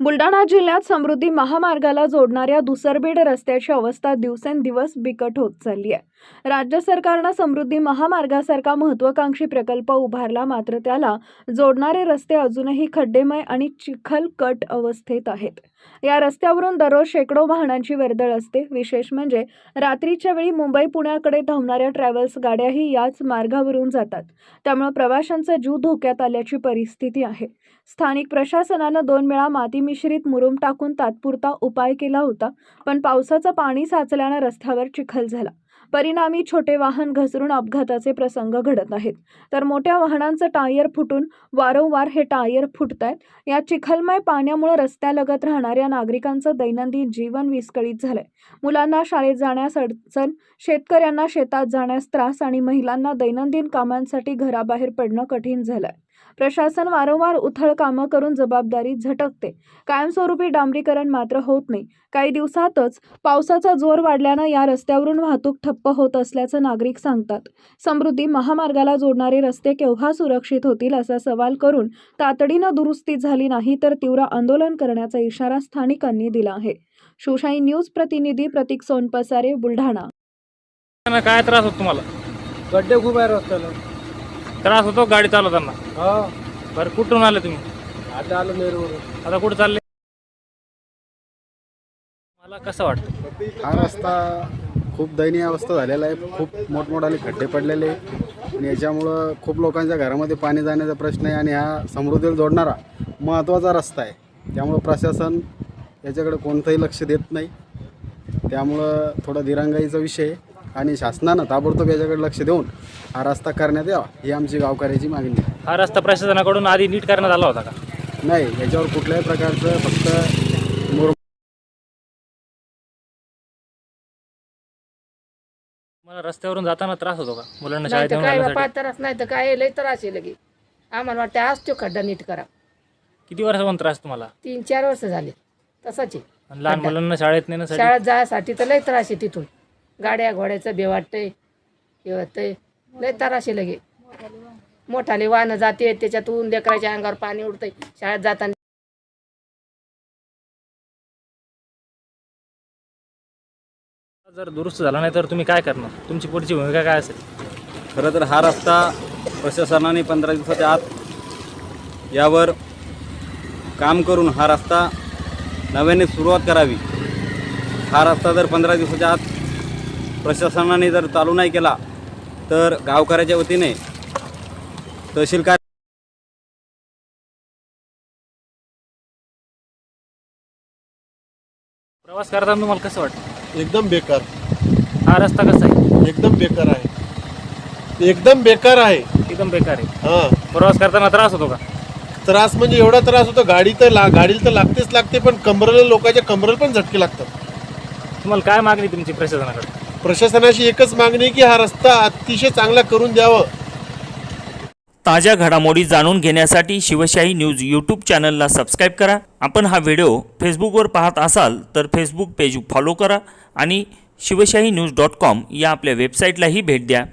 बुलढाणा जिल्ह्यात समृद्धी महामार्गाला जोडणाऱ्या दुसरबीड रस्त्याची अवस्था दिवसेंदिवस बिकट होत चालली आहे. राज्य सरकारनं समृद्धी महामार्गासारखा महत्वाकांक्षी प्रकल्प उभारला मात्र त्याला जोडणारे रस्ते अजूनही खड्डेमय आणि चिखलकट अवस्थेत आहेत. या रस्त्यावरून दररोज शेकडो वाहनांची वर्दळ असते. विशेष म्हणजे रात्रीच्या वेळी मुंबई पुण्याकडे धावणाऱ्या ट्रॅव्हल्स गाड्याही याच मार्गावरून जातात. त्यामुळे प्रवाशांचा जीव धोक्यात आल्याची परिस्थिती आहे. स्थानिक प्रशासनानं दोन वेळा माती मिश्रित मुरुम टाकून तात्पुरता उपाय केला होता पण पावसाचं पाणी साचल्यानं रस्त्यावर चिखल झाला. परिणामी छोटे वाहन घसरून अपघाताचे प्रसंग घडत आहेत. तर मोठ्या वाहनांचं टायर फुटून वारंवार हे टायर फुटत आहेत या चिखलमय पाण्यामुळे रस्त्यालगत राहणाऱ्या नागरिकांचं दैनंदिन जीवन विस्कळीत झालंय. मुलांना शाळेत जाण्यास अडचण शेतकऱ्यांना शेतात जाण्यास त्रास आणि महिलांना दैनंदिन कामांसाठी घराबाहेर पडणं कठीण झालंय. प्रशासन वारंवार उथळ कामं करून जबाबदारी झटकते. कायमस्वरूपी डांबरीकरण मात्र होत नाही. काही दिवसातच पावसाचा जोर वाढल्यानं या रस्त्यावरून वाहतूक ठप्प होत असल्याचं नागरिक सांगतात. समृद्धी महामार्गाला जोडणारे रस्ते केव्हा सुरक्षित होतील असा सवाल करून तातडीनं दुरुस्ती झाली नाही तर तीव्र आंदोलन करण्याचा इशारा स्थानिकांनी दिला आहे. शिवशाही न्यूज प्रतिनिधी प्रतीक सोनपसारे बुलढाणा. काय त्रास होतो तुम्हाला? गड्डे खूप आहे रस्त्याला. त्रास होतो गाडी चालवताना. हा. बरं कुठून आले तुम्ही? आता आलो नेरूवरून आता कुठं चालले? मला कसं वाटतं? हा रस्ता खूप दयनीय अवस्था झालेला आहे. खूप मोठमोठाले खड्डे पडलेले आहे आणि याच्यामुळं खूप लोकांच्या घरामध्ये पाणी जाण्याचा प्रश्न आहे आणि हा समृद्धीला जोडणारा महत्त्वाचा रस्ता आहे. त्यामुळं प्रशासन याच्याकडे कोणतंही लक्ष देत नाही. त्यामुळं थोडा दिरंगाईचा विषय आहे. आणि शासनानं ताबडतोब याच्याकडे लक्ष देऊन हा रस्ता करण्यात यावा ही आमची गावकऱ्याची मागणी आहे. हा रस्ता प्रशासनाकडून आधी नीट करण्यात आला होता का? नाही याच्यावर कुठल्याही प्रकारचं फक्त मुर मला रस्त्यावरून जाताना त्रास होतो का? मुलांना नाही शाळेत तर येऊन काय जाण्यासाठी बापा त्रास नाही तर काय लय त्रास आहे लगे. आम्हाला वाटतं आज तो खड्डा नीट करा. किती वर्षापासून त्रास तुम्हाला? तीन चार वर्ष झाले. तसंच आहे. आणि लहान. मुलांना शाळेत नेण्यासाठी? शाळेत जायसाठी तर लय त्रास आहे तिथून. गाड्या घोड्याचं बे वाटतंय हे वाटतंय लय आहे लगे. मोठाले वाहनं जाते त्याच्यातून लेकराच्या अंगावर पाणी उडतंय. शाळेत जाताना जर दुरुस्त झाला नाही तर तुम्ही काय करणार? तुमची पुढची भूमिका काय असेल? खरं तर हा रस्ता प्रशासनाने पंधरा दिवसाच्या आत यावर काम करून हा रस्ता नव्याने सुरुवात करावी. हा रस्ता जर पंधरा दिवसाच्या आत प्रशासनाने जर चालू नाही केला तर गावकऱ्याच्या वतीने तहसील कार्य प्रवास करताना तुम्हाला कसं वाटतं? एकदम बेकार. हा रस्ता कसा आहे? एकदम बेकार आहे. एकदम बेकार आहे. एकदम बेकार आहे. हा. प्रवास करताना त्रास होतो का? त्रास म्हणजे एवढा त्रास होतो गाडी तर ला गाडीला तर लागतेच लागते पण कमरेला लोकांच्या कमरेला पण झटके लागतात. तुम्हाला काय मागणी तुमची प्रशासनाकडे प्रशासनाशी एकच मागणी की हा रस्ता अतिशय चांगला करून द्यावं. ताज्या घडामोडी जाणून घेण्यासाठी शिवशाही न्यूज यूट्यूब चॅनलला सबस्क्राईब करा. आपण हा व्हिडिओ फेसबुकवर पाहत असाल तर फेसबुक पेज फॉलो करा आणि शिवशाही न्यूज डॉट कॉम या आपल्या वेबसाईटलाही भेट द्या.